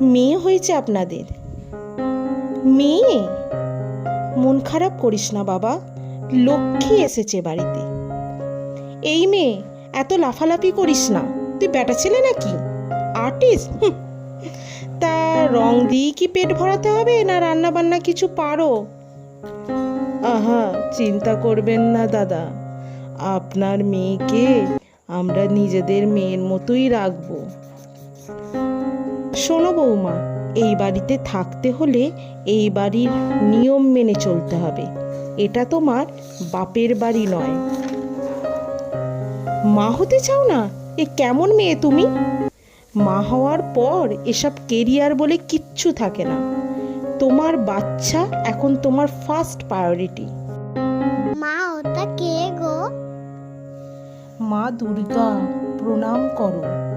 মেয়ে হয়েছে আপনাদের। মেয়ে? মন খারাপ করিস না বাবা, লক্ষ্মী এসেছে বাড়িতে। এই মেয়ে, এত লাফালাফি করিস না, তুই বেটা ছেলে নাকি? আর্টিস্ট তা রং দিয়ে কি পেট ভরাতে হবে না রান্না বান্না কিছু পারো? আহা, চিন্তা করবেন না দাদা। আপনার মেয়েকে আমরা নিজেদের মেয়ের মতোই রাখব। শোনো বৌমা এই বাড়িতে থাকতে হলে এই বাড়ির নিয়ম মেনে চলতে হবে। এটা তোমার বাপের বাড়ি নয়। মা হতে চাও না? এ কেমন মেয়ে তুমি? মা হওয়ার পর এসব কেরিয়ার বলে কিচ্ছু থাকে না। তোমার বাচ্চা এখন তোমার ফার্স্ট প্রায়োরিটি মা ওটা কে গো? মা দুর্গা প্রণাম করো।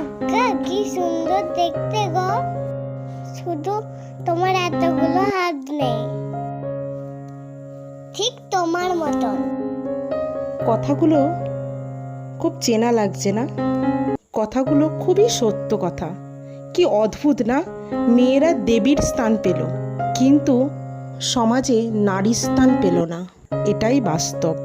দুর্গা, কি সুন্দর দেখতে গো। শুধু তোমার এতগুলো হাত নেই। ঠিক তোমার মতন। কথাগুলো খুব চেনা লাগছে না? কথাগুলো খুবই সত্য কথা। কি অদ্ভুত না? মেয়েরা দেবীর স্থান পেল, কিন্তু সমাজে নারী স্থান পেল না। এটাই বাস্তব।